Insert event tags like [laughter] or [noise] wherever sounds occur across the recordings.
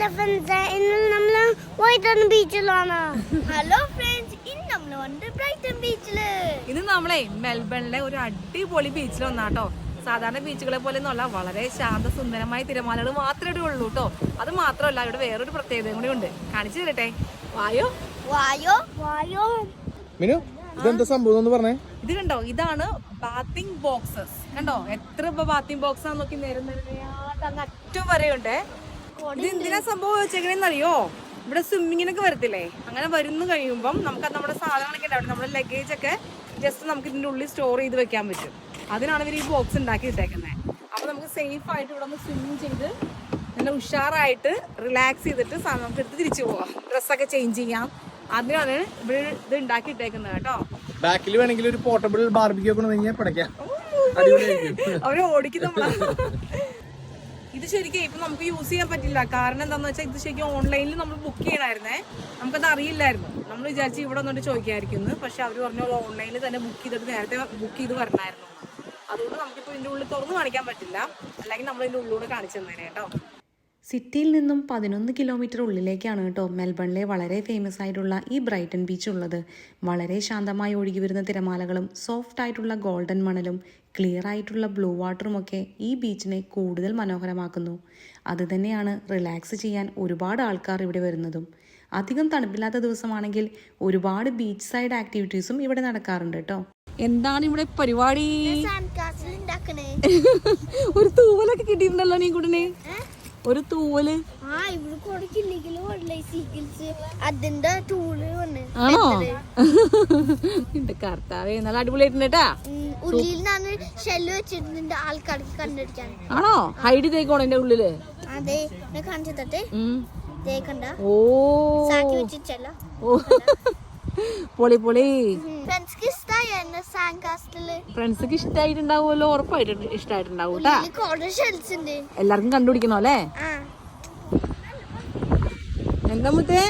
Hello friends ഇന്ന് നമ്മൾ whiten ബീച്ചിലാണ് hello friends ഇന്ന് നമ്മൾ വന്നിട്ട് ബ്രൈറ്റൺ ബീച്ചിൽ ഇത് നമ്മളെ മെൽബണിലെ ഒരു അടിപൊളി ബീച്ചിൽ വന്നാട്ടോ സാധാരണ ബീച്ചുകളെ പോലെ ഒന്നുമല്ല വളരെ ശാന്ത സുന്ദരമായ തിരമാലകൾ മാത്രമേ ഇവിടെ ഉള്ളൂ കേട്ടോ അത് മാത്രമല്ല ഇവിടെ വേറൊരു പ്രത്യേകതയും കൂടി ഉണ്ട്. കാണിച്ചു തരട്ടെ? വായോ? വായോ? വായോ. മിനു ഇതെന്താ സംഭവം എന്ന് പറഞ്ഞേ. ഇത് കണ്ടോ? ഇതാണ് ബാത്തിങ് ബോക്സസ് കണ്ടോ? എത്ര ഇപ്പൊ ബാത്തിങ് ബോക്സ് ആണെന്ന് നോക്കി നേരം നിരയാണ്ട് അങ്ങ് അറ്റം വരെയുണ്ട്. ഇത് എന്തിനാ സംഭവം വെച്ചേക്കണേന്ന് അറിയോ ഇവിടെ സ്വിമ്മിങ്ങിനൊക്കെ വരത്തില്ലേ? അങ്ങനെ വരുന്നു കഴിയുമ്പം നമുക്ക് നമ്മുടെ സാധനങ്ങളൊക്കെ ഉണ്ടാവും നമ്മുടെ ലഗേജ് ഒക്കെ ജസ്റ്റ് നമുക്ക് ഇതിന്റെ ഉള്ളിൽ സ്റ്റോർ ചെയ്ത് വെക്കാൻ പറ്റും. അതിനാണ് ഇവർ ഈ ബോക്സ് ഉണ്ടാക്കി ഇട്ടേക്കുന്നത് അപ്പൊ നമുക്ക് സേഫ് ആയിട്ട് ഇവിടെ ഒന്ന് സ്വിമ്മിങ് ചെയ്ത് നല്ല ഉഷാറായിട്ട് റിലാക്സ് ചെയ്തിട്ട് സാധനം നമുക്ക് എടുത്ത് തിരിച്ചു പോവാം. ഡ്രസ്സൊക്കെ ചേഞ്ച് ചെയ്യാം. അതിനാണ് ഇവിടെ ഇത് ഉണ്ടാക്കി ഇട്ടേക്കുന്നത് കേട്ടോ. ബാക്കിൽ വേണമെങ്കിൽ ഒരു പോർട്ടബിൾ ബാർബിക്യൂ ഒക്കെ പടയ്ക്കാം അവർ ഓടിക്കും നമ്മളെ. ഇത് ശരിക്കും ഇപ്പൊ നമുക്ക് യൂസ് ചെയ്യാൻ പറ്റില്ല. കാരണം എന്താന്ന് വെച്ചാൽ ഇത് ശരിക്കും ഓൺലൈനിൽ നമ്മൾ ബുക്ക് ചെയ്യണമായിരുന്നേ നമുക്കത് അറിയില്ലായിരുന്നു. നമ്മൾ വിചാരിച്ച് ഇവിടെ വന്നിട്ട് ചോദിക്കായിരിക്കും പക്ഷെ അവർ പറഞ്ഞു ഓൺലൈനിൽ തന്നെ ബുക്ക് ചെയ്തിട്ട് നേരത്തെ ബുക്ക് ചെയ്ത് വരണമായിരുന്നു അതുകൊണ്ട് നമുക്കിപ്പോൾ ഇതിന്റെ ഉള്ളിൽ തുറന്ന് കാണിക്കാൻ പറ്റില്ല. അല്ലെങ്കിൽ നമ്മൾ ഇതിന്റെ ഉള്ളിലൂടെ കാണിച്ചു തന്നേനെ കേട്ടോ. സിറ്റിയിൽ നിന്നും പതിനൊന്ന് കിലോമീറ്റർ ഉള്ളിലേക്കാണ് കേട്ടോ മെൽബണിലെ വളരെ ഫേമസ് ആയിട്ടുള്ള ഈ ബ്രൈറ്റൺ ബീച്ച് ഉള്ളത്. വളരെ ശാന്തമായി ഒഴുകി വരുന്ന തിരമാലകളും സോഫ്റ്റ് ആയിട്ടുള്ള ഗോൾഡൻ മണലും ക്ലിയർ ആയിട്ടുള്ള ബ്ലൂ വാട്ടറും ഒക്കെ ഈ ബീച്ചിനെ കൂടുതൽ മനോഹരമാക്കുന്നു. അതുതന്നെയാണ് റിലാക്സ് ചെയ്യാൻ ഒരുപാട് ആൾക്കാർ ഇവിടെ വരുന്നതും. അധികം തണുപ്പില്ലാത്ത ദിവസമാണെങ്കിൽ ഒരുപാട് ബീച്ച് സൈഡ് ആക്ടിവിറ്റീസും ഇവിടെ നടക്കാറുണ്ട് കേട്ടോ. എന്താണ് ഇവിടെ പരിപാടി? [laughs] ഒരു തൂവലൊക്കെ കിട്ടിയിട്ടുണ്ടല്ലോ നീ കൂട്ടിനെ. ഒരു തൂവൽ. ആണോ? എന്റെ കർത്താവ് നല്ല അടിപൊളിയായിട്ടുണ്ട് ആണോ? ഹൈഡ് ചെയ്തേക്കോണോ എന്റെ ഉള്ളിൽ? ഓ. പൊളി പൊളി. ഫ്രണ്ട്സ്ക്ക് ഇഷ്ടായിട്ടുണ്ടാവുമല്ലോ എന്നെ സാൻഡ് കാസ്റ്റിൽ ഫ്രണ്ട്സൊക്കെ ഇഷ്ടമായിട്ടുണ്ടാവുമല്ലോ ഉറപ്പായിട്ട് ഇഷ്ടമായിട്ടുണ്ടാവും കേട്ടാ. ഉള്ളിൽ കുറെ ഷെൽസ് ഉണ്ട്. എല്ലാവർക്കും കണ്ടുപിടിക്കണോ അല്ലേ? എന്താ മുത്തേ?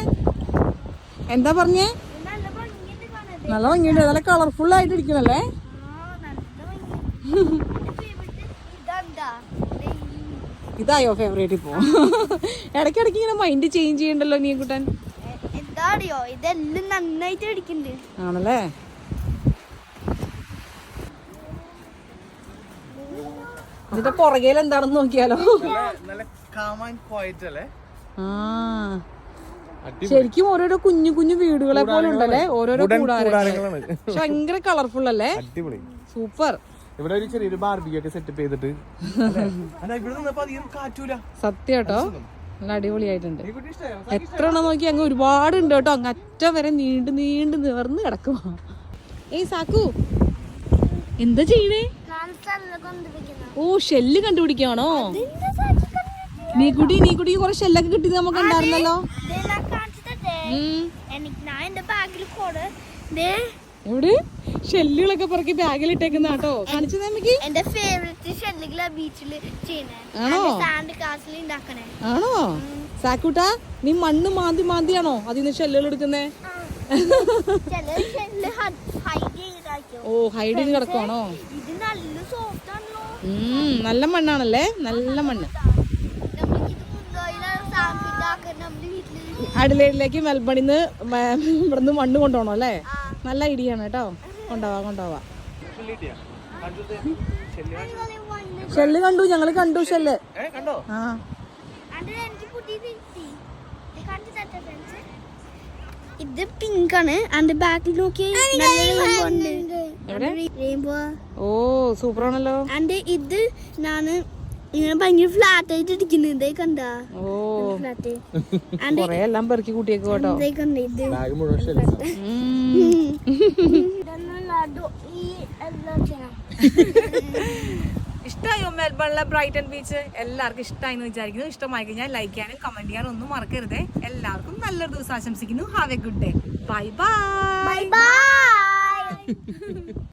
എന്താ പറഞ്ഞേ? നല്ല ഭംഗിയുണ്ട്. നല്ല കളർഫുൾ ആയിട്ട് ഇരിക്കണല്ലേ ഇതായോ ഫേവറേറ്റ് ഇപ്പോ? ഇടയ്ക്കിടയ്ക്ക് ഇങ്ങനെ മൈൻഡ് ചേഞ്ച് ചെയ്യണ്ടല്ലോ നീ കുട്ടൻ എന്താടിയോ? എന്താ അറിയോ ഇതെല്ലാം നന്നായിട്ട് അടിക്കുന്നുണ്ട് ആണല്ലേ? ഇതിന്റെ പുറകേൽ എന്താണെന്ന് നോക്കിയാലോ? നല്ല കാം ആൻഡ് ക്വയറ്റ് അല്ലേ? ആ. ശരിക്കും ഓരോരോ കുഞ്ഞു കുഞ്ഞു വീടുകളെ പോലെ ഉണ്ടല്ലേ ഓരോരോ കൂടാരങ്ങളാണ്. പക്ഷെ ഭയങ്കര കളർഫുൾ അല്ലേ? അടിപൊളി. സൂപ്പർ. ഇവിടെ ഒരു ചെറിയൊരു ബാർബിക്യൂ ഒക്കെ സെറ്റപ്പ് ചെയ്തിട്ട്. സത്യം കേട്ടോ. നല്ല അടിപൊളിയായിട്ടുണ്ട്. ഈ കുട്ടി ഇഷ്ടായോ? എത്ര എണ്ണം നോക്കി അങ്ങ് ഒരുപാട് ഉണ്ട് കേട്ടോ. അങ്ങ് അറ്റം വരെ നീണ്ടു നീണ്ട് നിവർന്ന് കിടക്കും ഏയ് സാക്കു എന്താ ചെയ്യണേ? ഓ ഷെല്ല് കണ്ടുപിടിക്കാണോ നീ കുട്ടി നീ കുട്ടി കുറെ ഷെല്ലൊക്കെ കിട്ടിയത് നമുക്ക് ഉണ്ടായിരുന്നല്ലോ. ഞാൻ എന്റെ ബാഗിൽ ഇട്ടേക്കുന്ന ഷെല്ലുകളൊക്കെ പുറക്കി കേട്ടോ. കാണിച്ചു നമുക്ക് എന്റെ ഫേവറേറ്റ് ഷെല്ലുകളാ ബീച്ചിൽ ചെയ്യണേ ആണോ? സാൻഡ് കാസിൽ ഉണ്ടാക്കണേ ആണോ? സാക്കൂട്ടാ നീ മണ്ണ് മാന്തി മാന്തിയാണോ അതിന്ന് ഷെല്ലുകൾ എടുക്കുന്നേ? ഓ ഹൈഡ് ചെയ്ത് കിടക്കുവാണോ? നല്ല മണ്ണാണല്ലേ? നല്ല മണ്ണ്. സാമ്പിട്ടാക്കാൻ മെൽബണിൽ നിന്ന് ഇവിടെ നിന്ന് ഇവിടുന്ന് മണ്ണ് കൊണ്ടുപോകണം അല്ലേ? നല്ല ഐഡിയ ആണ് കേട്ടോ. കൊണ്ടുപോവാ കൊണ്ടുപോവാ. ഷെല്ല് കണ്ടു ഞങ്ങൾ കണ്ടു ഷെല്ല്. ആ. ഇത് പിങ്ക് ആണ്. അതിന്റെ ബാക്കിൽ നോക്കി റെയിൻബോ ഓ സൂപ്പർ ആണല്ലോ അതിന്റെ ഇത് ഞാൻ ഇങ്ങനെ ഭയങ്കര ഫ്ലാറ്റ് ആയിട്ട് ഇരിക്കുന്നത് കണ്ട? ഓ. ഫ്ലാറ്റ് [laughs] കൊറേ എല്ലാം പെറുക്കി കൂട്ടിയേക്ക് കേട്ടോ. [laughs] ഇഷ്ടമായോ മെൽബണിലെ ബ്രൈറ്റൺ ബീച്ച് എല്ലാവർക്കും ഇഷ്ടമായി എന്ന് വിചാരിക്കുന്നു. ഇഷ്ടമായി കഴിഞ്ഞാൽ ലൈക്ക് ചെയ്യാനും കമന്റ് ചെയ്യാനും ഒന്നും മറക്കരുത്. എല്ലാവർക്കും നല്ലൊരു ദിവസം ആശംസിക്കുന്നു. Have a good day bye bye bye